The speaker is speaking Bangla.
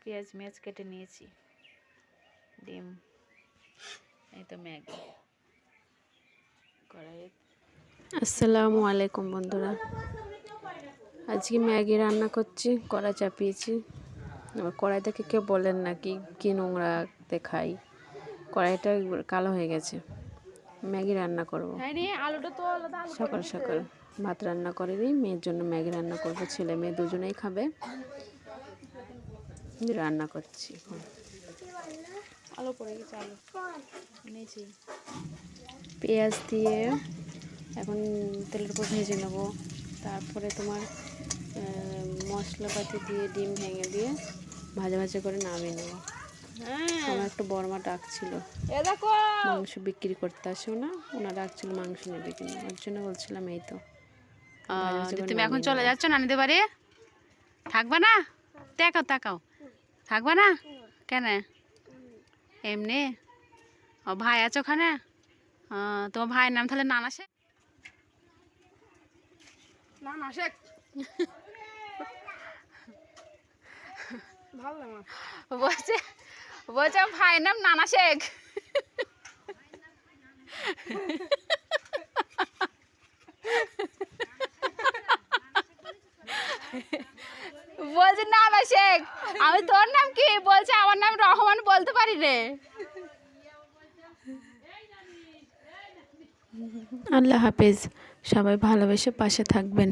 পেঁয়াজ মেয়াজ কেটে নিয়েছি। ডিম। এই তো ম্যাগি। কড়াইয়ে। আসসালামু আলাইকুম বন্ধুরা। আজকে ম্যাগি রান্না করছি কড়া চাপিয়েছি। আবার কড়াই থেকে কেউ বলেন না কি কি নোংরাতে খাই কড়াইটা কালো হয়ে গেছে। ম্যাগি রান্না করব। আলুটা তো আলাদা সকাল সকাল ভাত রান্না করিনি মেয়ের জন্য ম্যাগি রান্না করব ছেলে মেয়ে দুজনেই খাবে। রান্না করছি। আলু পড়ে গেছে আলু। এনেছি পেঁয়াজ দিয়ে এখন তেলের উপর ভেজে নেব। তারপরে তোমার মশলাপাতি দিয়ে ডিম ভেঙে দিয়ে ভাজা ভাজা করে নামিয়ে নেব। হ্যাঁ। আমার একটা বড়মা ডাকছিল। মাংস বিক্রি করতে আসেও না ওনারা ডাকছিল মাংস নেবে কিনা। ওর জন্য বলছিলাম এই তো। তুমি এখন চলে। যাচ্ছ নানিদের বাড়ি? থাকবে না? তাকাও তাকাও থাকবা না? কেন? এমনি? ও ভাই আছে ওখানে? তোমার ভাইয়ের নাম তাহলে নানা শেখ? নানা শেখ। বলছে বলছে ভাইয়ের নাম নানা শেখ। বলছে নানা শেখ, আমি তোর নাম কি? বলছে, আমার নাম রহমান বলতে পারি রে। আল্লাহ হাফেজ, সবাই ভালোবেসে পাশে থাকবেন।